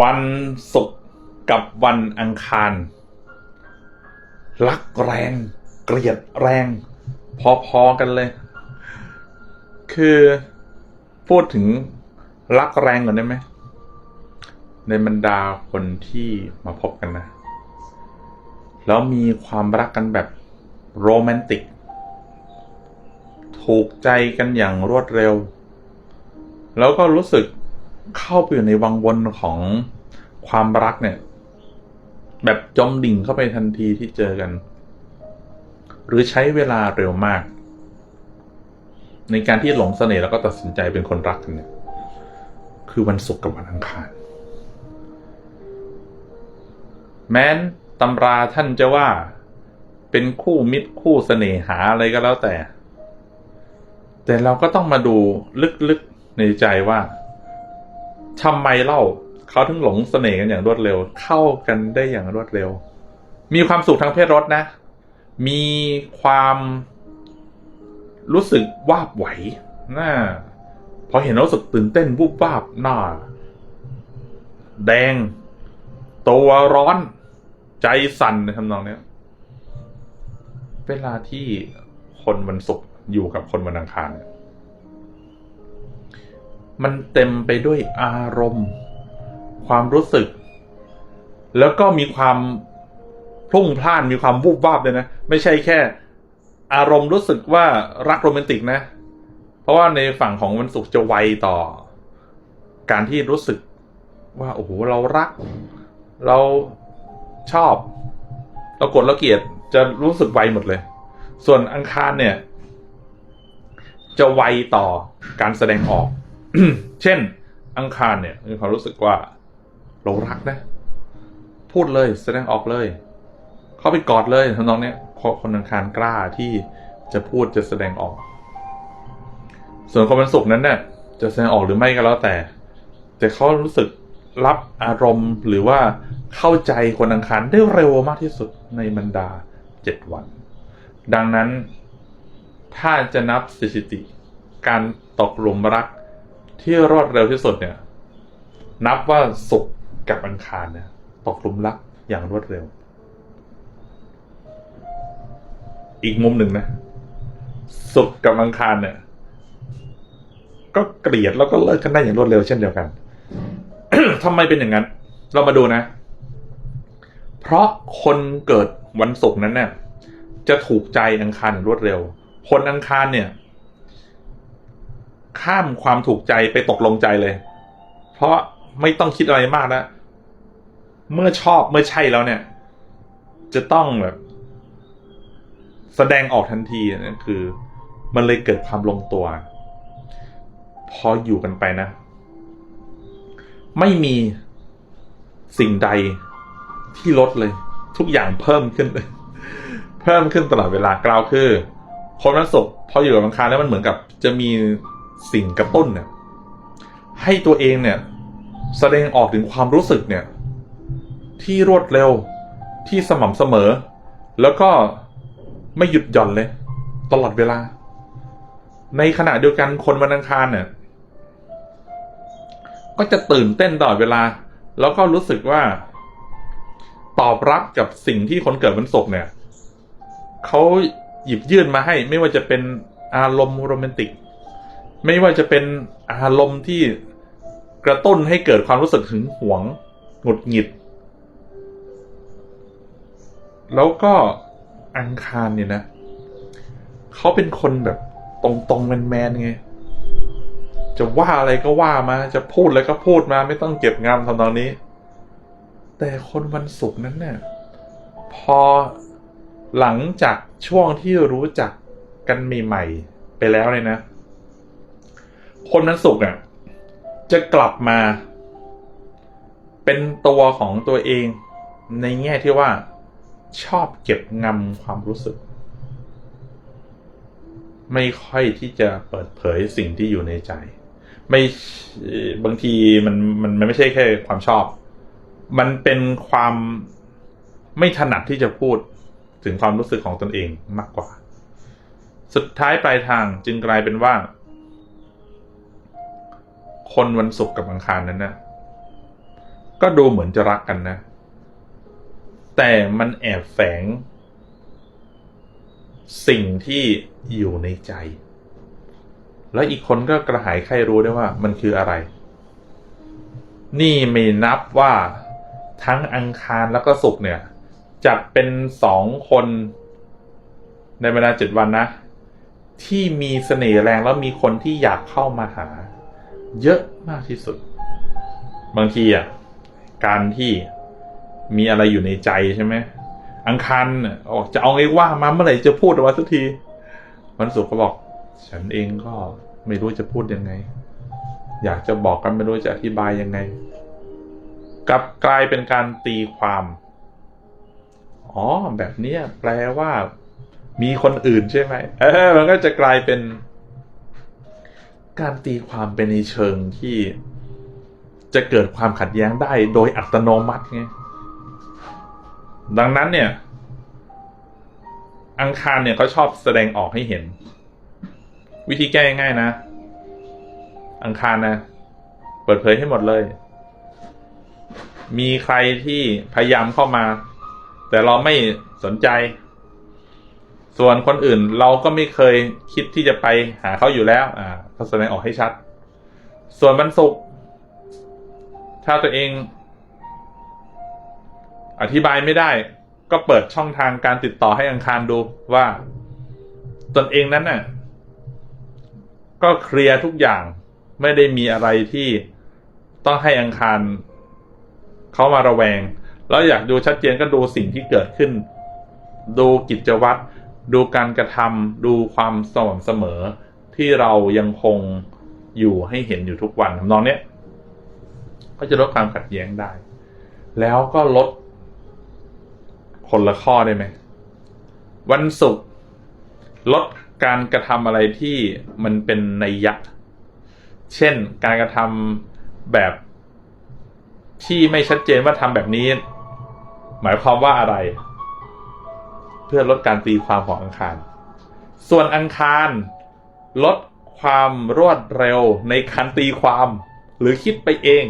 วันศุกร์กับวันอังคาร รักแรง เกลียดแรง พอๆกันเลย คือพูดถึงรักแรงก่อนได้ไหม ในบรรดาคนที่มาพบกันนะ แล้วมีความรักกันแบบโรแมนติก ถูกใจกันอย่างรวดเร็ว แล้วก็รู้สึก เข้าไปอยู่ในวังวนของความรักเนี่ย แบบจมดิ่งเข้าไปทันทีที่เจอกัน หรือใช้เวลาเร็วมาก ในการที่หลงเสน่ห์แล้วก็ตัดสินใจเป็นคนรักกันเนี่ย คือวันศุกร์กับวันอังคาร แม้นตำราท่านจะว่าเป็นคู่มิตรคู่เสน่หาอะไรก็แล้วแต่ แต่เราก็ต้องมาดูลึกๆในใจว่า ทำไมเล่าเขาถึงหลงเสน่ห์กันอย่างรวดเร็ว เข้ากันได้อย่างรวดเร็ว มีความสุขทางเพศรสนะ มีความรู้สึกวาบไหวน่าพอเห็นรู้สึกตื่นเต้นวูบวาบหน้า แดง ตัวร้อน ใจสั่นในทำนองเนี้ย เวลาที่คนวันศุกร์อยู่กับคนวันอังคารเนี่ย มันเต็มไปด้วยอารมณ์ ความรู้สึก แล้วก็มีความพลุ่งพล่านมีความวูบวาบเลยนะ ไม่ใช่แค่ อารมณ์รู้สึกว่ารักโรแมนติกนะ เพราะว่าในฝั่งของวันศุกร์จะไวต่อ การที่รู้สึกว่าโอ้โหเรารัก เราชอบ เรากดเราเกลียดจะรู้สึกไวหมดเลย ส่วนอังคารเนี่ย จะไวต่อการแสดงออก เช่น อังคารเนี่ยมีความรู้สึกว่าเรารักนะ พูดเลยแสดงออกเลย เข้าไปกอดเลยทำนองเนี้ยเพราะคนอังคารกล้าที่จะพูดจะแสดงออก ส่วนคนวันศุกร์นั้นเนี่ยจะแสดงออกหรือไม่ก็แล้วแต่ แต่เขารู้สึกรับอารมณ์หรือว่าเข้าใจคนอังคารได้เร็วมากที่สุดในบรรดาเจ็ดวัน ดังนั้นถ้าจะนับสถิติ การตกหลุมรัก ที่รวดเร็วที่สุดเนี่ย นับว่าศุกร์กับอังคารเนี่ยตกลุมรักอย่างรวดเร็ว อีกมุมหนึ่งนะศุกร์กับอังคารเนี่ย ก็เกลียดแล้วก็เลิกกันได้อย่างรวดเร็วเช่นเดียวกันทำไมเป็นอย่างนั้น เรามาดูนะ เพราะคนเกิดวันศุกร์นั้นเนี่ยจะถูกใจอังคารอย่างรวดเร็ว คนอังคารเนี่ย ข้ามความถูกใจไปตกลงใจเลย เพราะไม่ต้องคิดอะไรมากนะ เมื่อชอบเมื่อใช่แล้วเนี่ย จะต้องแบบ แสดงออกทันทีนั่นคือ มันเลยเกิดความลงตัว พออยู่กันไปนะ ไม่มีสิ่งใดที่ลดเลย ทุกอย่างเพิ่มขึ้นเลยเพิ่มขึ้นตลอดเวลากล่าวคือคนวันศุกร์พออยู่กับอังคารแล้วมันเหมือนกับ จะมี สิ่งกระตุ้นเนี่ยให้ตัวเองเนี่ย แสดงออกถึงความรู้สึกเนี่ย ที่รวดเร็วที่สม่ำเสมอ แล้วก็ไม่หยุดหย่อนเลย ตลอดเวลา ในขณะเดียวกันคนวันอังคารเนี่ย ก็จะตื่นเต้นตลอดเวลา แล้วก็รู้สึกว่า ตอบรับกับสิ่งที่คนเกิดวันศุกร์เนี่ยเขาหยิบยื่นมาให้ไม่ว่าจะเป็นอารมณ์โรแมนติก ไม่ว่าจะเป็นอารมณ์ที่กระตุ้นให้เกิดความรู้สึกถึงหวงหงุดหงิด แล้วก็อังคารเนี่ยนะเขาเป็นคนแบบตรงๆแมนๆไงจะว่าอะไรก็ว่ามา จะพูดอะไรก็พูดมา ไม่ต้องเก็บงำทำตอนนี้ แต่คนวันศุกร์นั้นเนี่ยพอหลังจากช่วงที่รู้จักกันใหม่ๆไปแล้วเลยนะ คนวันศุกร์อะ จะกลับมา เป็นตัวของตัวเอง ในแง่ที่ว่า ชอบเก็บงำความรู้สึก ไม่ค่อยที่จะเปิดเผยสิ่งที่อยู่ในใจ ไม่บางทีมันมันมันไม่ใช่แค่ความชอบ มันเป็นความไม่ถนัดที่จะพูดถึงความรู้สึกของตนเองมากกว่า สุดท้ายปลายทางจึงกลายเป็นว่า คนวันศุกร์กับอังคารนั้นนะก็ดูเหมือนจะรักกันนะ แต่มันแอบแฝง สิ่งที่อยู่ในใจ แล้วอีกคนก็กระหายใครรู้ได้วยว่า มันคืออะไร นี่ไม่นับว่าทั้งอังคารแล้วก็ศุกร์เนี่ย จัดเป็นสองคนในเวลาเจ็ดวันนะ ที่มีเสน่ห์แรงแล้วมีคนที่อยากเข้ามาหา เยอะมากที่สุด บางทีอะการที่มีอะไรอยู่ในใจใช่ไหมอังคารน่ะออกจะเอาไงว่ามาเมื่อไหร่จะพูดออกมาสักทีวันศุกร์ก็บอก ฉันเองก็ไม่รู้จะพูดยังไง อยากจะบอกกันไม่รู้จะอธิบายยังไงกลับกลายเป็นการตีความ อ๋อ แบบนี้แปลว่ามีคนอื่นใช่ไหมเออมันก็จะกลายเป็น การตีความเป็นในเชิงที่จะเกิดความขัดแย้งได้โดยอัตโนมัติไงดังนั้นเนี่ย อังคารเนี่ยเขาชอบแสดงออกให้เห็น วิธีแก้ง่ายนะ อังคารนะ เปิดเผยให้หมดเลย มีใครที่พยายามเข้ามา แต่เราไม่สนใจ ส่วนคนอื่นเราก็ไม่เคยคิดที่จะไปหาเขาอยู่แล้ว อ่าเขาแสดงออกให้ชัด ส่วนวันศุกร์ถ้าตัวเอง อธิบายไม่ได้ ก็เปิดช่องทางการติดต่อให้อังคารดูว่า ตนเองนั้นน่ะ ก็เคลียร์ทุกอย่างไม่ได้มีอะไรที่ต้องให้อังคารเขามาระแวง แล้วอยากดูชัดเจนก็ดูสิ่งที่เกิดขึ้น ดูกิจวัตร ดูการกระทำดูความสม่ำเสมอ ที่เรายังคงอยู่ให้เห็นอยู่ทุกวันทำนองเนี้ยก็จะลดความขัดแย้งได้ แล้วก็ลดคนละข้อได้ไหม วันศุกร์ลดการกระทำอะไรที่มันเป็นในยยะ เช่นการกระทำแบบที่ไม่ชัดเจนว่าทำแบบนี้ หมายความว่าอะไร พื่อลดการตีความของอังคาร ส่วนอังคารลดความรวดเร็วในการตีความ หรือคิดไปเอง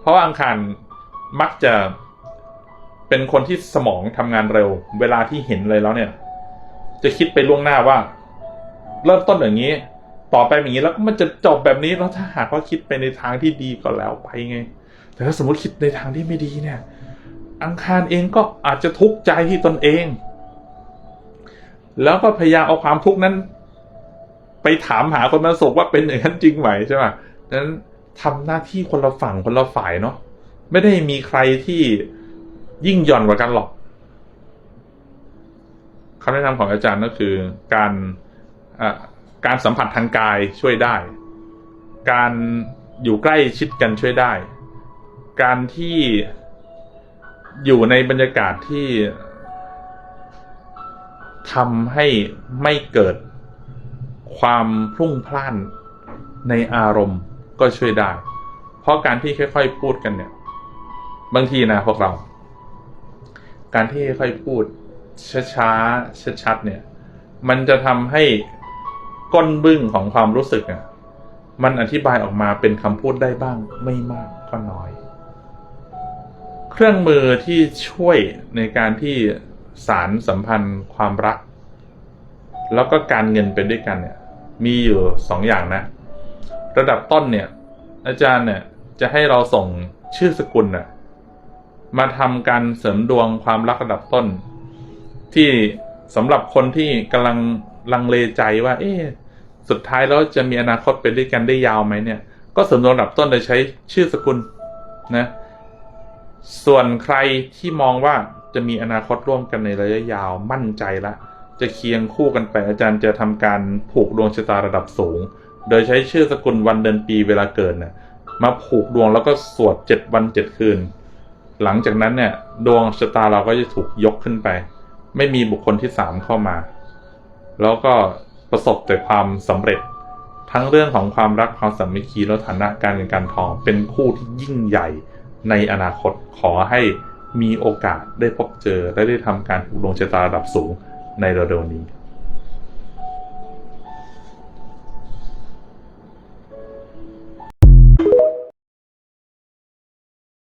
เพราะว่าอังคารมักจะเป็นคนที่สมองทำงานเร็ว เวลาที่เห็นเลยแล้วเนี่ย จะคิดไปล่วงหน้าว่า เริ่มต้นอย่างนี้ ต่อไปอย่างนี้แล้วมันจะจบแบบนี้แล้วถ้าหากว่าคิดไปในทางที่ดีก็แล้วไปไง แต่ถ้าสมมติคิดในทางที่ไม่ดีเนี่ย อังคารเองก็อาจจะทุกข์ใจที่ตนเอง แล้วก็พยายามเอาความทุกข์นั้น ไปถามหาคนมาสุขว่าเป็นอย่างนั้นจริงไหมใช่ไหมนั้นทำหน้าที่คนละฝั่งคนละฝ่ายเนาะไม่ได้มีใครที่ยิ่งหย่อนกว่ากันหรอกคำแนะนำของอาจารย์ก็คือการการสัมผัสทางกายช่วยได้ การอยู่ใกล้ชิดกันช่วยได้ การที่ อยู่ในบรรยากาศที่ทำให้ไม่เกิดความพลุ่งพล่านในอารมณ์ก็ช่วยได้ เพราะการที่ค่อย ๆ พูดกันเนี่ย บางทีนะพวกเรา การที่ค่อยๆพูดช้าๆชัดๆเนี่ย มันจะทำให้ก้นบึ้งของความรู้สึกอะมันอธิบายออกมาเป็นคำพูดได้บ้างไม่มากก็น้อย เครื่องมือที่ช่วยในการที่สารสัมพันธ์ความรัก แล้วก็การเงินเป็นด้วยกันเนี่ย มีอยู่สองอย่างนะ ระดับต้นเนี่ย อาจารย์เนี่ยจะให้เราส่งชื่อสกุลน่ะมาทำการเสริมดวงความรักระดับต้น ที่สำหรับคนที่กำลังลังเลใจว่า เอ๊ะสุดท้ายแล้วจะมีอนาคตเป็นด้วยกันได้ยาวไหมเนี่ย ก็เสริมดวงระดับต้นโดยใช้ชื่อสกุลนะ ส่วนใครที่มองว่าจะมีอนาคตร่วมกันในระยะยาวมั่นใจละ จะเคียงคู่กันไปอาจารย์จะทำการผูกดวงชะตาระดับสูง โดยใช้ชื่อสกุลวันเดือนปีเวลาเกิดเนี่ยมาผูกดวงแล้วก็สวดเจ็ดวันเจ็ดคืน หลังจากนั้นเนี่ยดวงชะตาเราก็จะถูกยกขึ้นไป ไม่มีบุคคลที่สามเข้ามา แล้วก็ประสบแต่ความสำเร็จ ทั้งเรื่องของความรักความสามัคคีและฐานะการเงินการทองเป็นคู่ที่ยิ่งใหญ่ ในอนาคตขอให้มีโอกาสได้พบเจอและได้ทำการถูกดวงชะตาระดับสูงในเร็วๆนี้